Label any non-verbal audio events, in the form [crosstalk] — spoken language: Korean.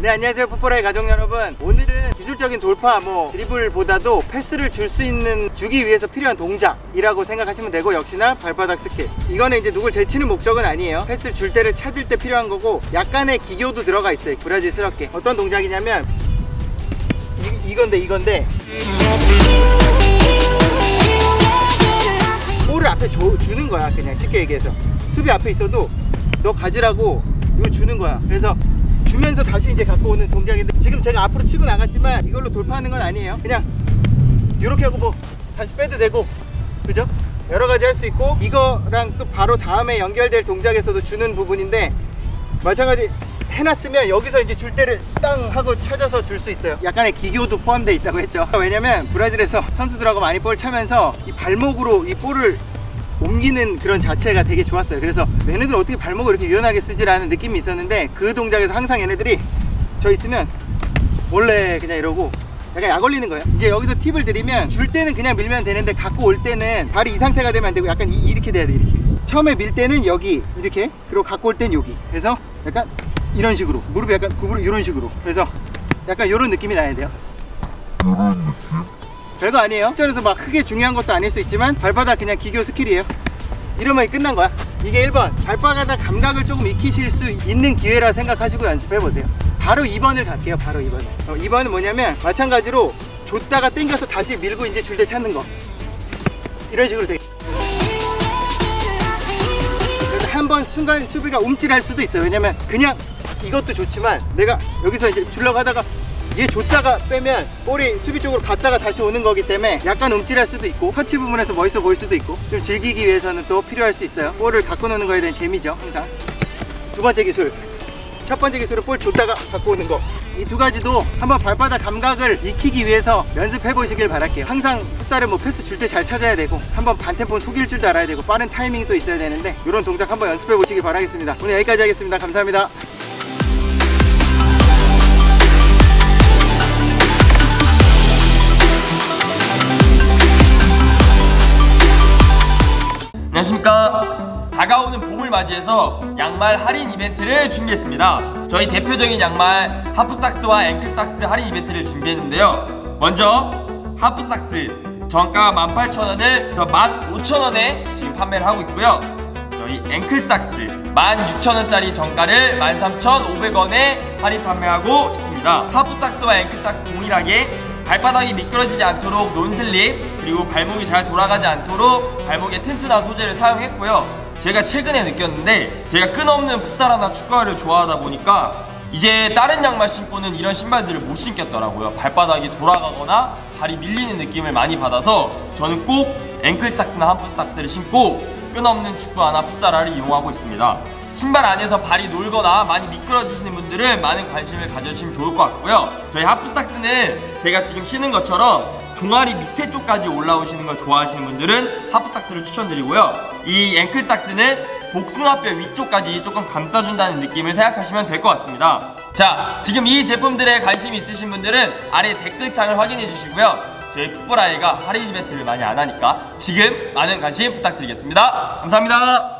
네 안녕하세요 풋볼의 가족 여러분. 오늘은 기술적인 돌파 뭐 드리블보다도 패스를 줄 수 있는 주기 위해서 필요한 동작이라고 생각하시면 되고 역시나 발바닥 스킬. 이거는 이제 누굴 제치는 목적은 아니에요. 패스를 줄 때를 찾을 때 필요한 거고 약간의 기교도 들어가 있어요 브라질스럽게. 어떤 동작이냐면 이, 이건데 이건데. 볼을 앞에 줘- 주는 거야 그냥. 쉽게 얘기해서. 수비 앞에 있어도 너 가지라고 이거 주는 거야. 그래서 주면서 다시 이제 갖고 오는 동작인데 지금 제가 앞으로 치고 나갔지만 이걸로 돌파하는 건 아니에요 그냥 이렇게 하고 뭐 다시 빼도 되고 그죠? 여러 가지 할 수 있고 이거랑 또 바로 다음에 연결될 동작에서도 주는 부분인데 마찬가지 해놨으면 여기서 이제 줄 때를 땅 하고 찾아서 줄 수 있어요. 약간의 기교도 포함되어 있다고 했죠. [laughs] 왜냐면 브라질에서 선수들하고 많이 볼 차면서 이 발목으로 이 볼을 옮기는 그런 자체가 되게 좋았어요. 그래서 얘네들 어떻게 발목을 이렇게 유연하게 쓰지라는 느낌이 있었는데 그 동작에서 항상 얘네들이 저 있으면 원래 그냥 이러고 약간 약 올리는 거예요. 이제 여기서 팁을 드리면 줄 때는 그냥 밀면 되는데 갖고 올 때는 발이 이 상태가 되면 안 되고 약간 이- 이렇게 돼야 돼 이렇게. 처음에 밀 때는 여기 이렇게 그리고 갖고 올 때는 여기. 그래서 약간 이런 식으로 무릎이 약간 구부러 이런 식으로. 그래서 약간 이런 느낌이 나야 돼요. 별거 아니에요. 실전에서 막 크게 중요한 것도 아닐 수 있지만 발바닥 그냥 기교 스킬이에요. 이러면 끝난 거야. 이게 1번 발바닥 감각을 조금 익히실 수 있는 기회라 생각하시고 연습해 보세요. 바로 2번을 갈게요. 바로 2번을. 어, 2번은 뭐냐면 마찬가지로 줬다가 당겨서 다시 밀고 이제 줄때 찾는 거. 이런 식으로 돼. 그래서 한번 순간 수비가 움찔할 수도 있어요. 왜냐면 그냥 이것도 좋지만 내가 여기서 이제 줄려고 하다가 얘 줬다가 빼면 볼이 수비 쪽으로 갔다가 다시 오는 거기 때문에 약간 움찔할 수도 있고 터치 부분에서 멋있어 보일 수도 있고 좀 즐기기 위해서는 또 필요할 수 있어요. 볼을 갖고 노는 거에 대한 재미죠, 항상. 두 번째 기술. 첫 번째 기술은 볼 줬다가 갖고 오는 거. 이 두 가지도 한번 발바닥 감각을 익히기 위해서 연습해 보시길 바랄게요. 항상 풋살은 뭐 패스 줄 때 잘 찾아야 되고 한번 반템포 속일 줄도 알아야 되고 빠른 타이밍도 있어야 되는데 이런 동작 한번 연습해 보시길 바라겠습니다. 오늘 여기까지 하겠습니다. 감사합니다. 안녕하십니까. 다가오는 봄을 맞이해서 양말 할인 이벤트를 준비했습니다. 저희 대표적인 양말 하프삭스와 앵클삭스 할인 이벤트를 준비했는데요. 먼저 하프삭스 정가 18,000원을 더 15,000원에 지금 판매를 하고 있고요. 저희 앵클삭스 16,000원짜리 정가를 13,500원에 할인 판매하고 있습니다. 하프삭스와 앵클삭스 동일하게 발바닥이 미끄러지지 않도록 논슬립 그리고 발목이 잘 돌아가지 않도록 발목에 튼튼한 소재를 사용했고요. 제가 최근에 느꼈는데 제가 끈없는 풋살하나 축구화를 좋아하다 보니까 이제 다른 양말 신고는 이런 신발들을 못 신겠더라고요. 발바닥이 돌아가거나 발이 밀리는 느낌을 많이 받아서 저는 꼭 앵클 삭스나 함풋삭스를 신고 끈없는 축구화나 풋살화를 이용하고 있습니다 신발 안에서 발이 놀거나 많이 미끄러지시는 분들은 많은 관심을 가져주시면 좋을 것 같고요. 저희 하프삭스는 제가 지금 신은 것처럼 종아리 밑에 쪽까지 올라오시는 걸 좋아하시는 분들은 하프삭스를 추천드리고요. 이 앵클삭스는 복숭아뼈 위쪽까지 조금 감싸준다는 느낌을 생각하시면 될 것 같습니다. 자, 지금 이 제품들에 관심 있으신 분들은 아래 댓글창을 확인해 주시고요. 저희 풋볼 아이가 할인 이벤트를 많이 안 하니까 지금 많은 관심 부탁드리겠습니다. 감사합니다.